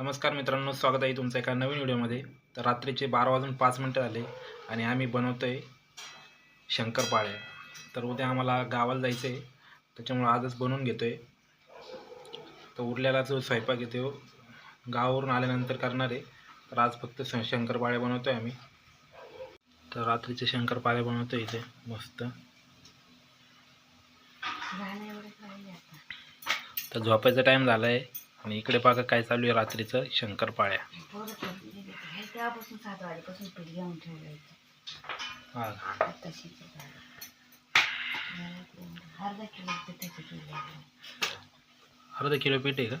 नमस्कार मित्रांनो स्वागत आहे तुमचं एका नवीन व्हिडिओमध्ये. तर रात्रीचे बारा वाजून पाच मिनटं झाले आणि आम्ही बनवतो आहे शंकरपाळ्या तर उद्या आम्हाला गावाला जायचं आहे त्याच्यामुळं आजच बनवून घेतो आहे तर उरलेला जो स्वयंपाक आहे तो गावावरून आल्यानंतर करणार आहे. तर आज फक्त श शंकरपाळ्या बनवतो आहे आम्ही. तर रात्रीचे शंकरपाळ्या बनवतो आहे इथे मस्त. तर झोपायचा टाईम झाला आहे आणि इकडे बघा काय चालू आहे रात्रीचं शंकरपाळ्या अर्ध किलो पीठ आहे का?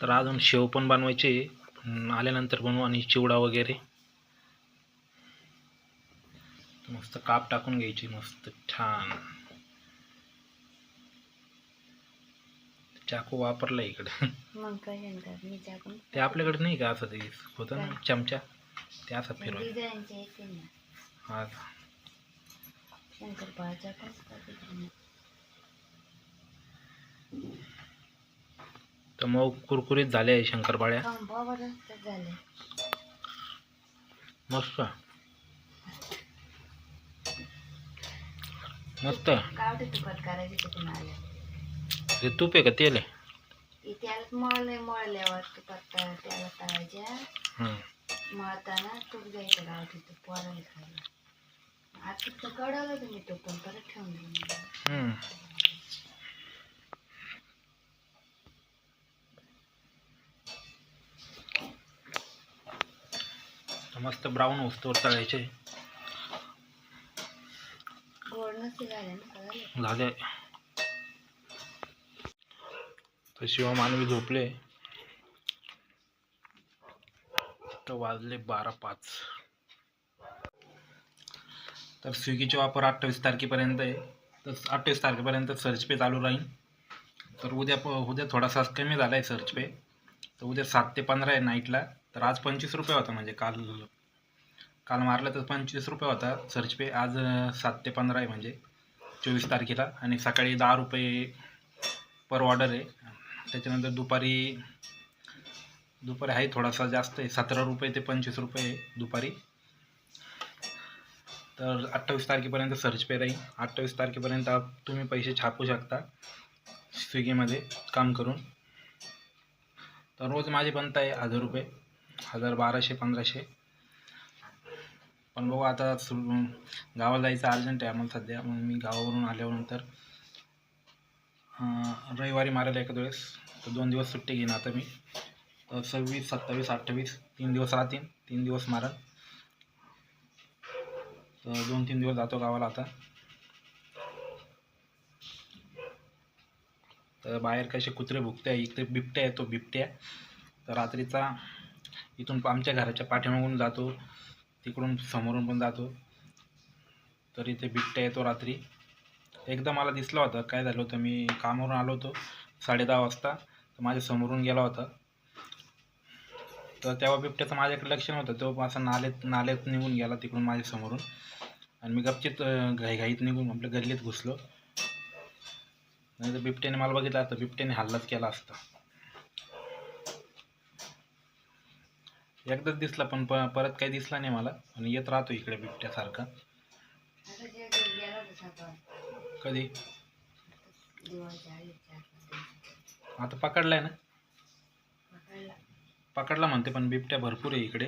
तर अजून शेव पण बनवायचे आल्यानंतर बनवू आणि चिवडा वगैरे. मस्त काप टाकून घ्यायची मस्त छान. चाकू वापरला इकडे. मग काय शंकर मी टाकून ते आपल्याकडे नाही का असं ते होतं ना चमचा? ते असं डिझाईनचे येते ना. हा. असतात तर मग कुरकुरीत झाले आहे शंकरपाळ्या. झाले. मस्त. मस्त गावठी तुपात करायचे तिथून आल्या ते तूप आहे का तेल आहे? ते त्यालाच मळले मळल्यावर तुपात तळ त्याला तळायच्या हं. मळताना तूप घ्यायचं गावठी तूप पोराला खायला. आता तर तुम्ही तूप पण परत ठेवून दिलं हं. मस्त ब्राऊन वस्तूवर तळायचे गोड नसते झाले. तर शिवा मानवी झोपले. तर वाजले बारा पाच. तर स्विगीचे वापर अठ्ठावीस तारखेपर्यंत आहे. तर अठ्ठावीस तारखेपर्यंत सर्च पे चालू राहील. तर उद्या उद्या थोडासा कमी झाला आहे सर्च पे तर उद्या सात ते पंधरा आहे नाईटला तर आज पंचवीस रुपये होता म्हणजे काल काल मारलं तर पंचवीस रुपये होता सर्च पे. आज सात ते पंधरा आहे म्हणजे. चोवीस तारखेला. आणि सकाळी दहा रुपये पर ऑर्डर आहे. त्याच्यानंतर दुपारी दुपारी आहे थोडासा जास्त आहे. सतरा रुपये ते पंचवीस रुपये आहे दुपारी. तर अठ्ठावीस तारखेपर्यंत सर्च पे राहील. अठ्ठावीस तारखेपर्यंत तुम्ही पैसे छापू शकता. स्विगीमध्ये काम करून. तर रोज माझे बनत आहे हजार रुपये. हजार बाराशे पंधराशे. पण बघू आता सु- गावाला जायचं अर्जंट आहे आम्हाला सध्या. मग मी गावावरून आल्यानंतर रविवारी मारायला एखाद वेळेस. तर दोन दिवस सुट्टी घेईन आता मी. तर सव्वीस सत्तावीस अठ्ठावीस तीन दिवस राहतील. तीन दिवस मारा तर दोन तीन दिवस जातो गावाला आता. तर बाहेर कसे कुत्रे भुकते इकडे बिबट्या येतो बिबट्या. तर रात्रीचा इथून आमच्या घराच्या पाठीमागून जातो. तिकडून समोरून पण जातो. तर इथे बिबट्या येतो रात्री. एकदा मला दिसला होता काय झालं होतं मी कामावरून आलो होतो साडे दहा वाजता. तर माझ्या समोरून गेला होता. तर तेव्हा बिबट्याचं माझ्याकडे लक्ष नव्हतं तो असा नालेत नाल्यात निघून गेला तिकडून माझ्या समोरून. आणि मी गपचित घाईघाईत निघून आपल्या गल्लीत घुसलो. नाही तर बिबट्याने मला बघितलं असतं बिबट्याने हल्लाच केला असता. एकदाच दिसला पण प परत काही दिसला नाही मला. आणि येत राहतो इकडे बिबट्यासारखा. कधी? आता पकडलाय ना? पकडला म्हणते पण बिबट्या भरपूर आहे इकडे.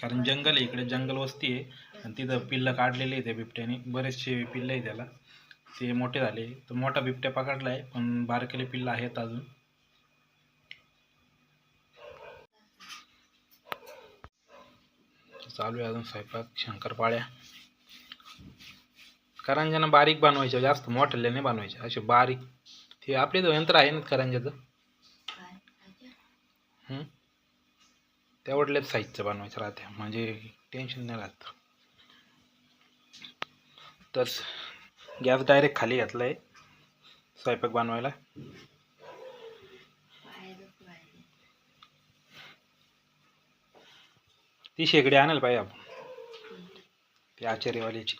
कारण जंगल आहे इकडे जंगल वस्ती आहे. आणि तिथं पिल्लं काढलेली आहे त्या बिबट्याने. बरेचसे पिल्लं आहे त्याला. ते मोठे झाले. तर मोठा बिबट्या पकडला आहे पण बारकेले पिल्लं आहेत अजून. चालू आहे अजून स्वयंपाक शंकरपाळ्या. करंजानं बारीक बनवायच्या जास्त मोठ्याला नाही बनवायच्या असे बारीक. ते आपले जो यंत्र आहे ना करंजाचं तेवढल्याच साईजचं बनवायचं राहते. म्हणजे टेन्शन नाही राहत. तर गॅस डायरेक्ट खाली घातला आहे स्वयंपाक बनवायला बाहेरच बाहेर. ती शेगडी आणायला पाहिजे आपण. ती आचार्यवालीची.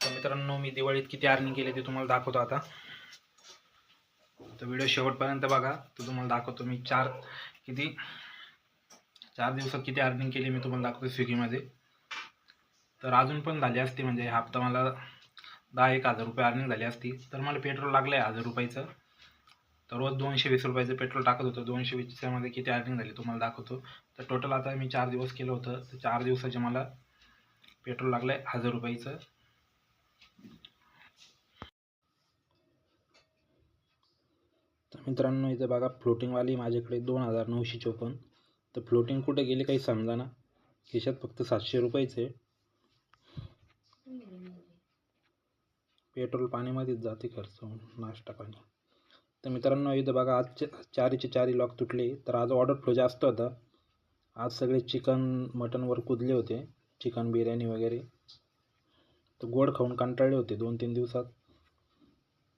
तर मित्रांनो मी दिवाळीत किती अर्निंग केली ते तुम्हाला दाखवतो आता. तर व्हिडिओ शेवटपर्यंत बघा. तर तुम्हाला दाखवतो मी चार किती चार दिवसात किती अर्निंग केली मी तुम्हाला दाखवतो स्विगीमध्ये. तर अजून पण झाली असते म्हणजे हा हप्ता मला दहा एक हजार रुपये अर्निंग झाली असती. तर मला पेट्रोल लागलं आहे हजार रुपयाचं. तर रोज दोनशे वीस रुपयाचं पेट्रोल टाकत होतं. दोनशे वीसच्यामध्ये किती अर्निंग झाली तुम्हाला दाखवतो. तर टोटल आता मी चार दिवस केलं होतं. तर चार दिवसाचे मला पेट्रोल लागलं आहे हजार रुपयाचं. तर मित्रांनो इथं बघा फ्लोटिंगवाली माझ्याकडे दोन हजार नऊशे चोपन्न. तर फ्लोटिंग कुठे गेली काही समजा ना. खिशात फक्त सातशे रुपयेच पेट्रोल पाण्यामध्येच जाते खर्च नाश्ता पाणी. तर मित्रांनो इथं बघा आज चारीचे चारी लॉक तुटले. तर आज ऑर्डर फ्लो जास्त होता. आज सगळे चिकन मटनवर कुदले होते. चिकन बिर्याणी वगैरे. तर गोड खाऊन कंटाळले होते दोन तीन दिवसात.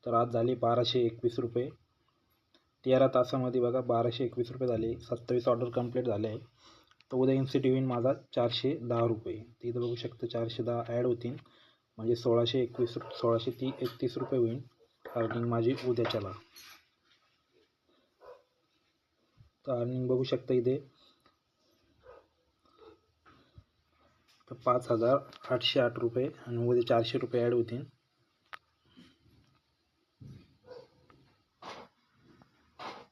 तर आज झाले बाराशे एकवीस रुपये. तेरा तासामध्ये बघा बाराशे एकवीस रुपये झाले. सत्तावीस ऑर्डर कंप्लीट झाले आहे. तर उद्या एम सी टी माझा चारशे दहा रुपये. तिथं इथं बघू शकता चारशे दहा ॲड होतील. म्हणजे सोळाशे एकवीस सोळाशे ती एकतीस रुपये होईल. अर्निंग माझी उद्याच्याला. तर अर्निंग बघू शकता इथे. तर पाच हजार आठशे आठ रुपये आणि उद्या चारशे रुपये ॲड होतील.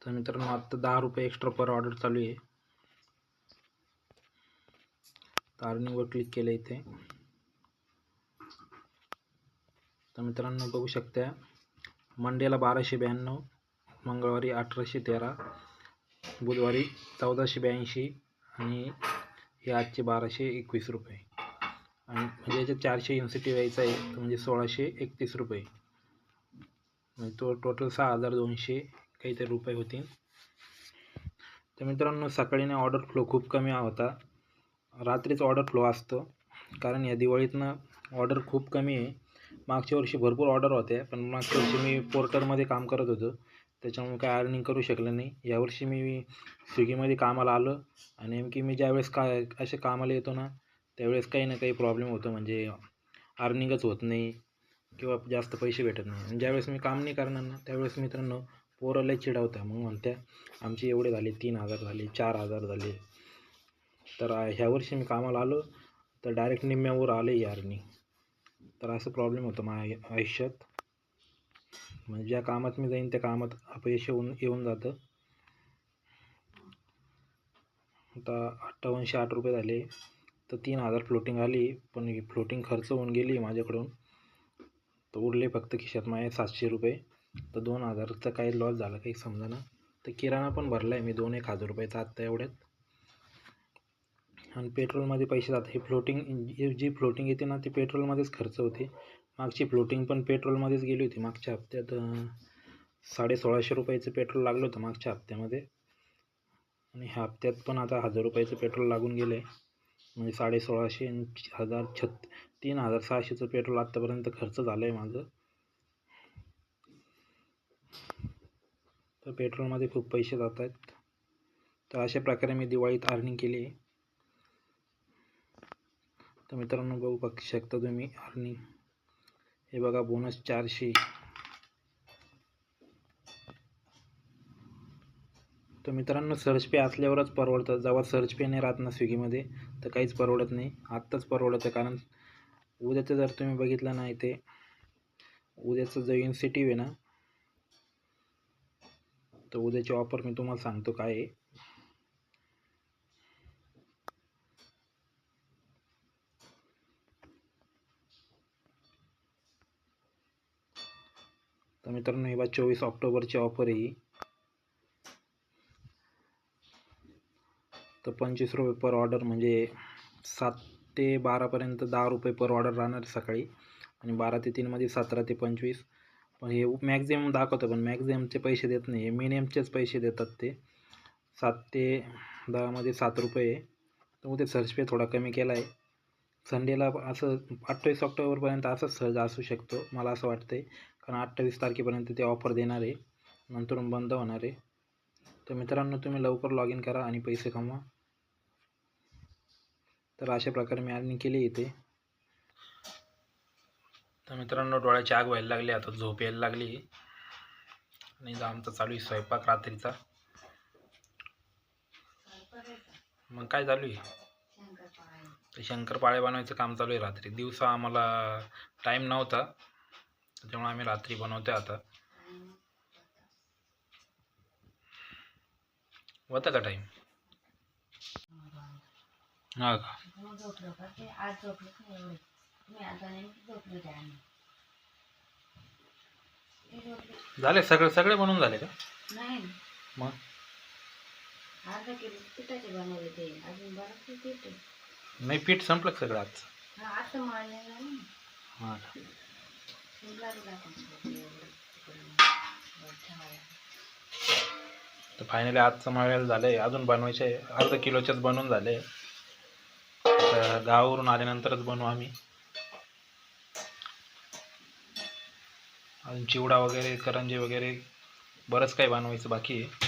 तर मित्रांनो आत्ता दहा रुपये एक्स्ट्रा पर ऑर्डर चालू आहे. तर अर्निंगवर क्लिक केलं इथे. तर मित्रांनो बघू शकता मंडेला बाराशे ब्याण्णव मंगळवारी अठराशे तेरा बुधवारी चौदाशे ब्याऐंशी आणि हे आजचे बाराशे एकवीस रुपये. आणि म्हणजे याच्यात चारशे एम सी टी व्हायचा आहे तर म्हणजे सोळाशे एकतीस रुपये. म्हणजे तो टोटल सहा हजार दोनशे काहीतरी रुपये होतील तर मित्रांनो सकाळीने ऑर्डर फ्लो खूप कमी होता. रात्रीच ऑर्डर फ्लो असतो कारण या दिवाळीतनं ऑर्डर खूप कमी आहे. मागच्या वर्षी भरपूर ऑर्डर होत्या पण मागच्या वर्षी मी पोर्टरमध्ये काम करत होतो. त्याच्यामुळे काय अर्निंग करू शकलं नाही. यावर्षी मी स्विगीमध्ये कामाला आलो आणि नेमकी मी ज्यावेळेस काय असे कामाला येतो ना त्यावेळेस काही ना काही प्रॉब्लेम होतो. म्हणजे अर्निंगच होत नाही किंवा जास्त पैसे भेटत नाही. आणि ज्यावेळेस मी काम नाही करणार ना त्यावेळेस मित्रांनो पोरं लय चिडवत्या. मग म्हणत्या आमचे एवढे झाले तीन हजार झाले चार हजार झाले. तर ह्यावर्षी ह्या वर्षी मी कामाला आलो. तर डायरेक्ट निम्म्यावर आले अर्निंग तर असं प्रॉब्लेम होतं माझ्या आयुष्यात. म्हणजे ज्या कामात मी जाईन त्या कामात अपयश येऊन येऊन जातं. आता अठ्ठावनशे आठ रुपये झाले तर तीन हजार फ्लोटिंग आली पण ही फ्लोटिंग खर्च होऊन गेली माझ्याकडून. तर उरले फक्त खिशात माझे सातशे रुपये. तर दोन हजारचा काही लॉस झाला काही समजा ना तर किराणा पण भरला आहे मी दोन एक हजार रुपयाचा आत्ता एवढ्यात. आणि पेट्रोलमध्ये पैसे जातात. हे फ्लोटिंग जी जी फ्लोटिंग येते ना ती पेट्रोलमध्येच खर्च होते. मागची फ्लोटिंग पण पेट्रोलमध्येच गेली होती. मागच्या हप्त्यात साडे सोळाशे रुपयाचं पेट्रोल लागलं होतं मागच्या हप्त्यामध्ये. आणि ह्या हप्त्यात पण आता हजार रुपयाचं पेट्रोल लागून गेलं आहे. म्हणजे साडे सोळाशे हजार छत् तीन हजार सहाशेचं पेट्रोल आत्तापर्यंत खर्च झालं आहे माझं. तर पेट्रोलमध्ये खूप पैसे जात आहेत. तर अशा प्रकारे मी दिवाळीत अर्निंग केली आहे. तर मित्रांनो बघू बघू शकता तुम्ही अर्निंग हे बघा बोनस चारशे. तर मित्रांनो सर्च पे असल्यावरच परवडतं. जेव्हा सर्च पे नाही राहत ना स्विगीमध्ये तर काहीच परवडत नाही. आत्ताच परवडतं कारण उद्याचं जर तुम्ही बघितलं नाही ते उद्याचं जो इन्सेटिव्ह आहे ना तर उद्याची ऑफर मी तुम्हाला सांगतो काय आहे. तर मित्रांनो हे बा चोवीस ऑक्टोबरची ऑफर आहे तर पंचवीस रुपये पर ऑर्डर म्हणजे सात ते बारापर्यंत दहा रुपये पर ऑर्डर राहणार सकाळी. आणि बारा ते तीनमध्ये सतरा ते पंचवीस. पण हे मॅक्झिमम दाखवतं पण मॅक्झिममचे पैसे देत नाही. हे मिनिममचेच पैसे देतात ते. सात ते दहामध्ये सात रुपये. आहे तर उद्या सर्च पे थोडा कमी केला आहे संडेला असं अठ्ठावीस ऑक्टोबरपर्यंत असंच सहज असू शकतो मला असं वाटतं आहे कारण अठ्ठावीस तारखेपर्यंत ते ऑफर देणार आहे. नंतरून बंद होणार आहे. तर मित्रांनो तुम्ही लवकर लॉग इन करा आणि पैसे कमवा. तर अशा प्रकारे मी अर्निंग केली इथे. तर मित्रांनो डोळ्याची आग व्हायला लागली आता झोप यायला लागली. आणि आमचा चालू आहे स्वयंपाक रात्रीचा. मग काय चालू आहे? शंकरपाळे. बनवायचं काम चालू आहे रात्री. दिवसा आम्हाला टाईम नव्हता. त्याच्यामुळे आम्ही रात्री बनवते आता. आणि होता का टाईम हा का? झाले सगळे सगळे बनवून झाले का? नाही मग? पीठ नाही पीठ संपलं का सगळं हा तर फायनली आजचं मळलेलं झालंय. अजून बनवायचे अर्ध किलोचेच किलोच्याच बनवून झाले. तर गावावरून आल्यानंतरच बनवू आम्ही. अजून चिवडा वगैरे करंजी वगैरे बरंच काही बनवायचं बाकी आहे.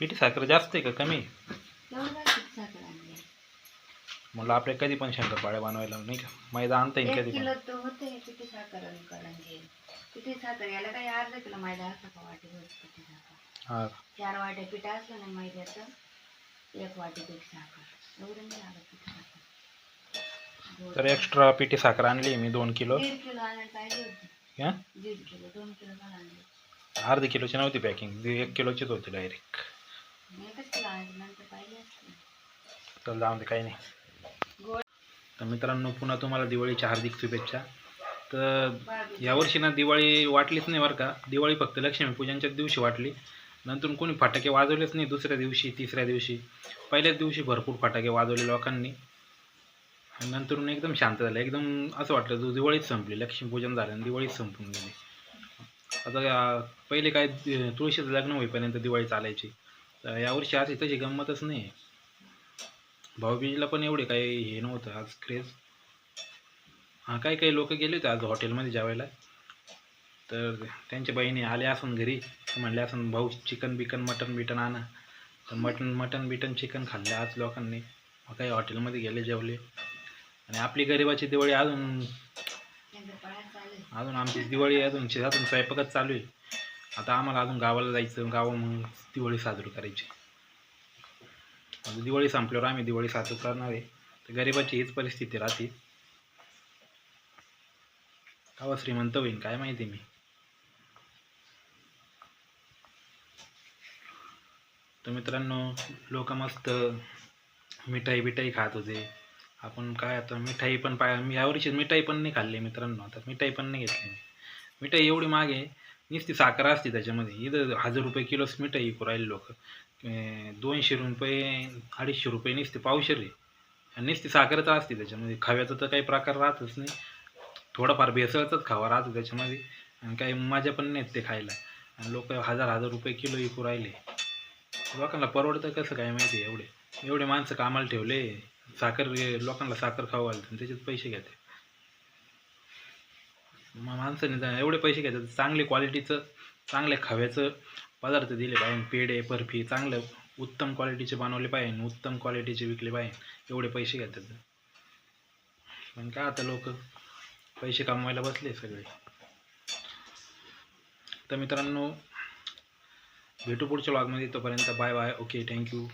पिठी साखर जास्त आहे का कमी आहे? एवढं काय पीठ साखर आणली म्हणलं आपले कधी पण शंकरपाळे बनवायला नाही का? मैदा आणता येईल कधी पण. किलो तो होते पिठी साखर आणि करंजी पिठी साखर? याला काही अर्धा किलो मैदा असतो का वाटी भर पिठी साखर? हा. चार वाट्या पीठ असलं ना मैद्याचं एक वाटी पीठ साखर. एवढं नाही लागत पीठ साखर. गोड. तर एक्स्ट्रा पिठी साखर आणली मी दोन किलो. दीड किलो आणायला पाहिजे होती. हा दीड किलो दोन किलो पण आणले. अर्धी किलोची नव्हती पॅकिंग एक किलोचीच होती डायरेक्ट एकच किलो आणायचं नंतर पाहिजे असते. चल जाऊन दे काही नाही. तर मित्रांनो पुन्हा तुम्हाला दिवाळीच्या हार्दिक शुभेच्छा. तर यावर्षी ना दिवाळी वाटलीच नाही बरं का. दिवाळी फक्त लक्ष्मीपूजनच्याच दिवशी वाटली. नंतर कोणी फटाके वाजवलेच नाही दुसऱ्या दिवशी तिसऱ्या दिवशी. पहिल्याच दिवशी भरपूर फटाके वाजवले लोकांनी. नंतर नंतरून एकदम शांत झालं. एकदम असं वाटलं जो दिवाळीच संपली लक्ष्मीपूजन झालं आणि दिवाळीच संपून गेली. आता पहिले काय तुळशीचं लग्न होईपर्यंत दिवाळी चालायची. तर यावर्षी अशी तशी गंमतच नाही. भाऊबीजला पण एवढे काही हे नव्हतं आज क्रेज हां काही काही लोक गेले होते आज हॉटेलमध्ये जेवायला. तर त्यांच्या बहिणी आल्या असून घरी. म्हणले असून भाऊ चिकन बिकन मटन बिटन आणा. तर मटन मटन बिटन चिकन खाल्लं आज लोकांनी. मग काही हॉटेलमध्ये गेले जेवले. आणि आपली गरिबाची दिवाळी अजून अजून आमची दिवाळी अजून अजून स्वयंपाकच चालू आहे. आता आम्हाला अजून गावाला जायचं गावा मग दिवाळी साजरी करायची. आता दिवाळी संपल्यावर आम्ही दिवाळी साजरी करणार आहे. तर गरिबाची हीच परिस्थिती राहते. गावा श्रीमंत होईन काय माहिती मी. तर मित्रांनो लोक मस्त मिठाई बिठाई खात होते. आपण काय आता मिठाई पण पाय मी यावर्षी मिठाई पण नाही खाल्ली मित्रांनो. आता मिठाई पण नाही घेतली मी. मिठाई एवढी मागे नुसती साखर असते त्याच्यामध्ये. इथं हजार रुपये किलोच मिठाई विकू राहिले लोक. दोनशे रुपये अडीचशे रुपये नुसते पावशेर आहे. निसते साखर साखरच असते त्याच्यामध्ये. खाव्याचा तर काही प्रकार राहतच नाही. थोडाफार भेसळचाच खावा राहतो त्याच्यामध्ये. आणि काही मजा पण नाहीत ते खायला. आणि लोक हजार हजार रुपये किलो विकू राहिले. लोकांना परवडतं कसं काय माहिती एवढे? एवढे माणसं कामाला ठेवले साखर लोकांना साखर खाऊ आले आणि त्याच्यात पैसे घेते मग माणसाने एवढे पैसे घेतात. चांगले क्वालिटीचं चांगल्या खाव्याचं पदार्थ दिले पाहिजे. पेढे बर्फी चांगलं उत्तम क्वालिटीचे बनवले पाहिजे उत्तम क्वालिटीचे विकले पाहिजे. एवढे पैसे घेतात. पण काय आता लोक पैसे कमवायला बसले सगळे. तर मित्रांनो भेटू पुढच्या व्लॉगमध्ये तोपर्यंत बाय बाय ओके थँक्यू